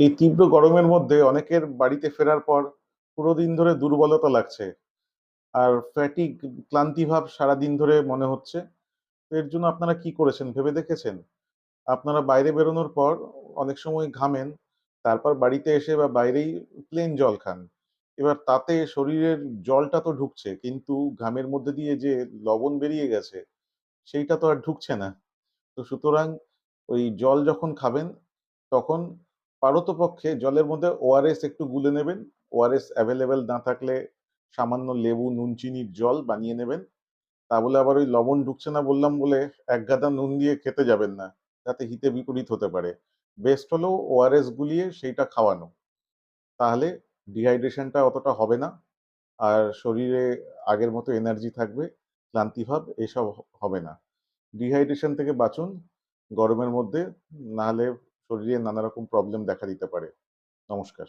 এই তীব্র গরমের মধ্যে অনেকের বাড়িতে ফেরার পর পুরো দিন ধরে দুর্বলতা লাগছে। আর ফ্যাটিগ ক্লান্তি ভাব সারাদিন ধরে মনে হচ্ছে। এর জন্য আপনারা কি করেছেন, ভেবে দেখেছেন? আপনারা বাইরে বেরোনোর পর অনেক সময় ঘামেন, তারপর বাড়িতে এসে বা বাইরেই প্লেন জল খান। এবার তাতে শরীরের জলটা তো ঢুকছে, কিন্তু ঘামের মধ্যে দিয়ে যে লবণ বেরিয়ে গেছে, সেইটা তো আর ঢুকছে না। তো সুতরাং ওই জল যখন খাবেন, তখন পারতপক্ষে জলের মধ্যে ওআরএস একটু গুলে নেবেন। ওআরএস অ্যাভেলেবেল না থাকলে সামান্য লেবু, নুন, চিনির জল বানিয়ে নেবেন। তা বলে আবার ওই লবণ ঢুকছে না বললাম বলে এক গাদা নুন দিয়ে খেতে যাবেন না। যাতে হিতে বিপরীত হতে পারে। বেস্ট হলো ওআরএস গুলিয়ে সেইটা খাওয়ানো। তাহলে ডিহাইড্রেশনটা অতটা হবে না। আর শরীরে আগের মতো এনার্জি থাকবে ক্লান্তিভাব এসব হবে না। ডিহাইড্রেশন থেকে বাঁচুন। গরমের মধ্যে নাহলে শরীরে নানা রকম প্রবলেম দেখা দিতে পারে। নমস্কার।